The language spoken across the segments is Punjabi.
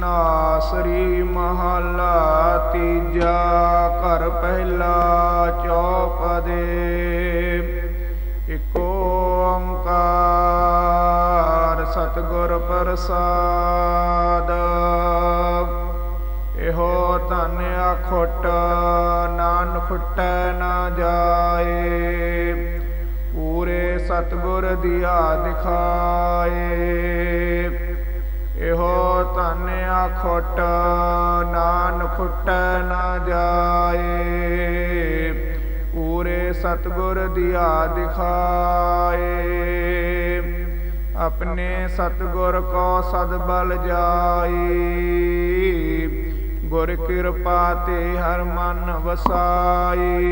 ਨਾਸਰੀ ਮਹਲਾ ਤੀਜਾ ਘਰ ਪਹਿਲਾ ਚੌਪਦੇ। ਇਕੋ ਓੰਕਾਰ ਸਤਗੁਰ ਪ੍ਰਸਾਦ। ਇਹੋ ਧਨ ਅਖਟ ਨਾਨ ਖੁੱਟੈ ਨਾ ਜਾਏ। ਪੂਰੇ ਸਤਗੁਰ ਆ ਦਿਖਾਏ ਇਹੋ ਧਨ ਅਖੁੱਟ ਨਾਨ ਖੁੱਟ ਨਾ ਜਾਏ। ਪੂਰੇ ਸਤਿਗੁਰ ਦੀਆ ਦਿਖਾਏ ਆਪਣੇ ਸਤਿਗੁਰ ਕੋ ਸਦ ਬਲ ਜਾਈ ਗੁਰ ਕਿਰਪਾ ਤੇ ਹਰ ਮਨ ਵਸਾਈ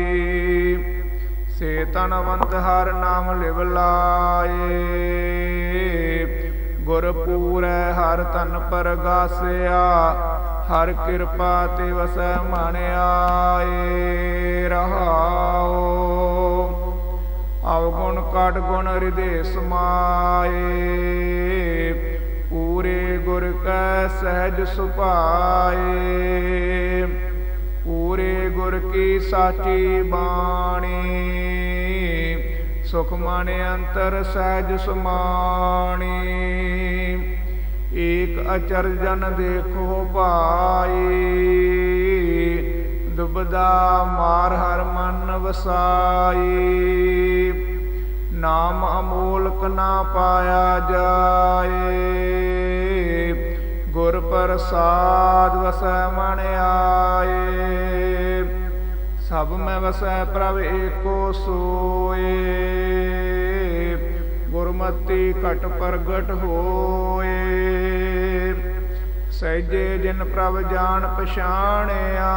ਸੇ ਤਨਵੰਤ ਹਰ ਨਾਮ ਲਿਵ ਲਾਏ। ਗੁਰ ਪੂਰੈ ਹਰ ਤਨ ਪਰਗਾਸਿਆ, ਹਰ ਕਿਰਪਾ ਤੇ ਵਸੈ ਮਨ ਆਏ ਰਹਾਓ ਅਵਗੁਣ ਕਟ ਗੁਣ ਹਿਰਦੇ ਸਮਾਏ, ਪੂਰੇ ਗੁਰ ਕੈ ਸਹਿਜ ਸੁਭਾਏ। ਪੂਰੇ ਗੁਰ ਕੀ ਸਾਚੀ ਬਾਣੀ ਸੁਖ ਮਨ ਅੰਤਰ ਸਹਿਜ ਸਮਾਣੀ। ਏਕ ਅਚਰ ਜਨ ਦੇਖੋ ਭਾਈ। ਦੁਬਦਾ ਮਾਰ ਹਰ ਮਨ ਵਸਾਈ। ਨਾਮ ਅਮੋਲਕ ਨਾ ਪਾਇਆ ਜਾਏ। ਗੁਰ ਪ੍ਰਸਾਦ ਵਸੈ ਮਨ ਆਏ। ਸਭ ਮੈਂ ਵਸੈ ਪ੍ਰਭ ਏਕੋ ਸੋਏ। ਗੁਰਮਤੀ ਘਟ ਪ੍ਰਗਟ ਹੋਏ। ਸਹਿਜੇ ਜਿਨ ਪ੍ਰਭ ਜਾਣ ਪਛਾਣਿਆ,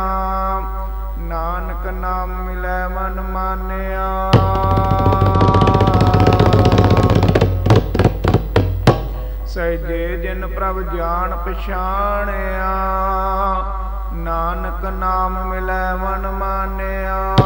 ਨਾਨਕ ਨਾਮ ਮਿਲੈ ਮਨ ਮਾਨਿਆ। ਸਹਿਜੇ ਜਿਨ ਪ੍ਰਭ ਜਾਣ ਪਛਾਣਿਆ ਨਾਨਕ ਨਾਮ ਮਿਲੈ ਮਨ ਮਾਨਿਆ।